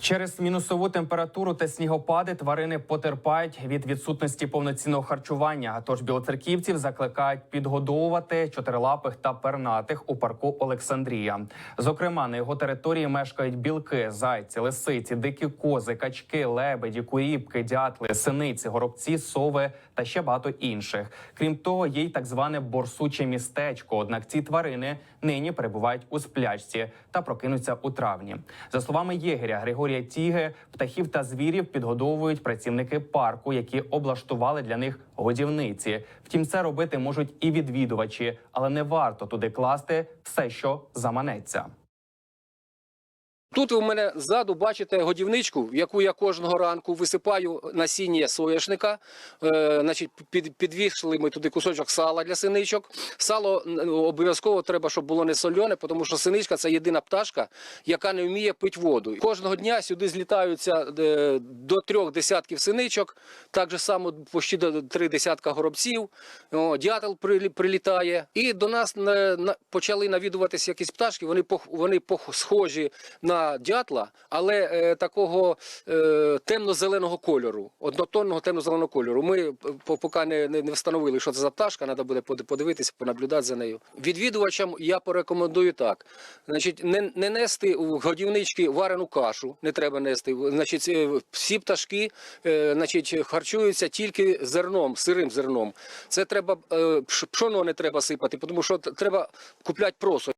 Через мінусову температуру та снігопади тварини потерпають від відсутності повноцінного харчування. Тож білоцерківців закликають підгодовувати чотирилапих та пернатих у парку Олександрія. Зокрема, на його території мешкають білки, зайці, лисиці, дикі кози, качки, лебеді, куріпки, дятли, синиці, горобці, сови та ще багато інших. Крім того, є й так зване борсуче містечко. Однак ці тварини нині перебувають у сплячці та прокинуться у травні. За словами єгеря Григорія Тіги, птахів та звірів підгодовують працівники парку, які облаштували для них годівниці. Втім, це робити можуть і відвідувачі, але не варто туди класти все, що заманеться. Тут у мене ззаду бачите годівничку, в яку я кожного ранку висипаю насіння соняшника. Е, значить, під, підвішли ми туди кусочок сала для синичок. Сало обов'язково треба, щоб було не соляне, тому що синичка це єдина пташка, яка не вміє пити воду. Кожного дня сюди злітаються е, до трьох десятків синичок, так же само почти до три десятка горобців. О, дятел прилі- прилітає. І до нас на, на, почали навідуватися якісь пташки. Вони вони схожі на дятла, але е, такого е, темно-зеленого кольору, однотонного темно-зеленого кольору. Ми поки не, не, встановили, що це за пташка, треба буде подивитися, понаблюдати за нею. Відвідувачам я порекомендую так: значить, не, не нести в годівнички варену кашу, не треба нести. Значить, е, всі пташки е, значить, харчуються тільки зерном, сирим зерном. Це треба е, пшоно не треба сипати, тому що треба купляти просо.